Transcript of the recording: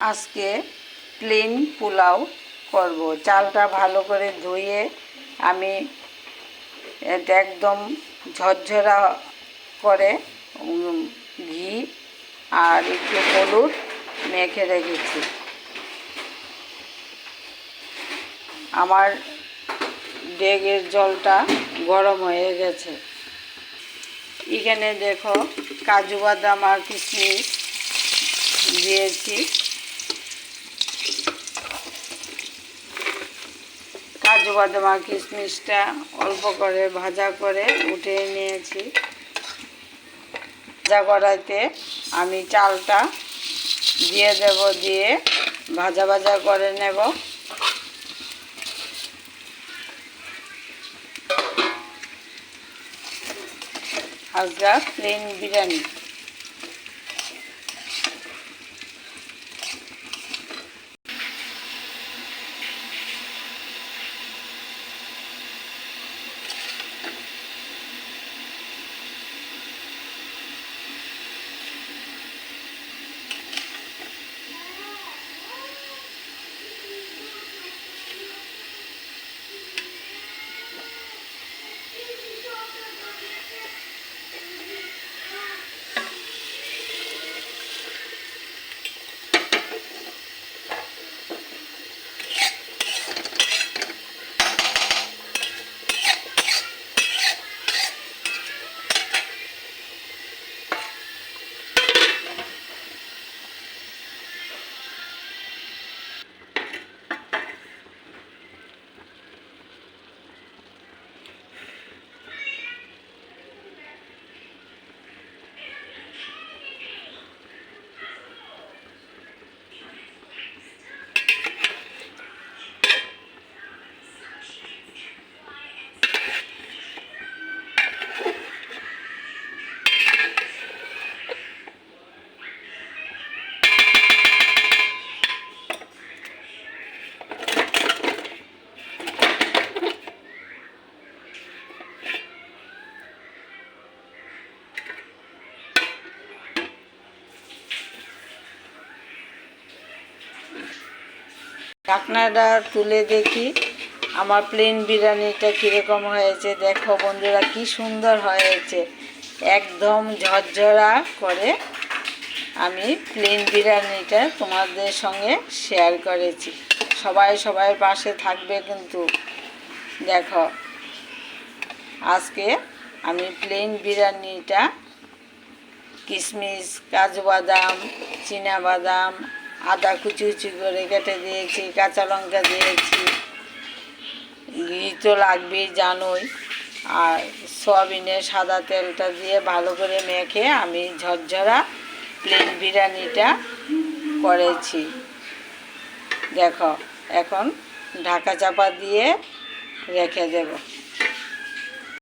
আজকে প্লেন পোলাও করব। চালটা ভালো করে ধুয়ে আমি একদম ঝরঝরা করে ঘি আর একটু হলুদ মেখে রেখেছি। আমার ডেগের জলটা গরম হয়ে গেছে। এখানে দেখো কাজু বাদাম আর কিশমিশ দিয়েছি কাজু বাদাম কিশমিশটা অল্প করে ভাজা করে উঠিয়ে নিয়েছি। ভাজা কড়াইতে আমি চালটা দিয়ে দেব, দিয়ে ভাজা ভাজা করে নেব। আজকা প্লেন বিরিয়ানি। ঢাকনাটা তুলে দেখি। আমার প্লেন বিরিয়ানিটা কীরকম হয়েছে, দেখো বন্ধুরা কি সুন্দর হয়েছে। একদম ঝরঝরা করে আমি প্লেন বিরিয়ানিটা তোমাদের সঙ্গে শেয়ার করেছি। সবাই সবাই পাশে থাকবে কিন্তু। দেখো, আজকে আমি প্লেন বিরিয়ানিটা কিশমিশ কাজু বাদাম বাদাম আদা কুচি কুচি করে কেটে দিয়েছি, কাঁচা লঙ্কা দিয়েছি। ঘি তো লাগবেই, জানোই। আর সয়াবিনের সাদা তেলটা দিয়ে ভালো করে মেখে আমি ঝরঝরা প্লেন বিরিয়ানিটা করেছি। দেখো, এখন ঢাকা চাপা দিয়ে রেখে দেবো।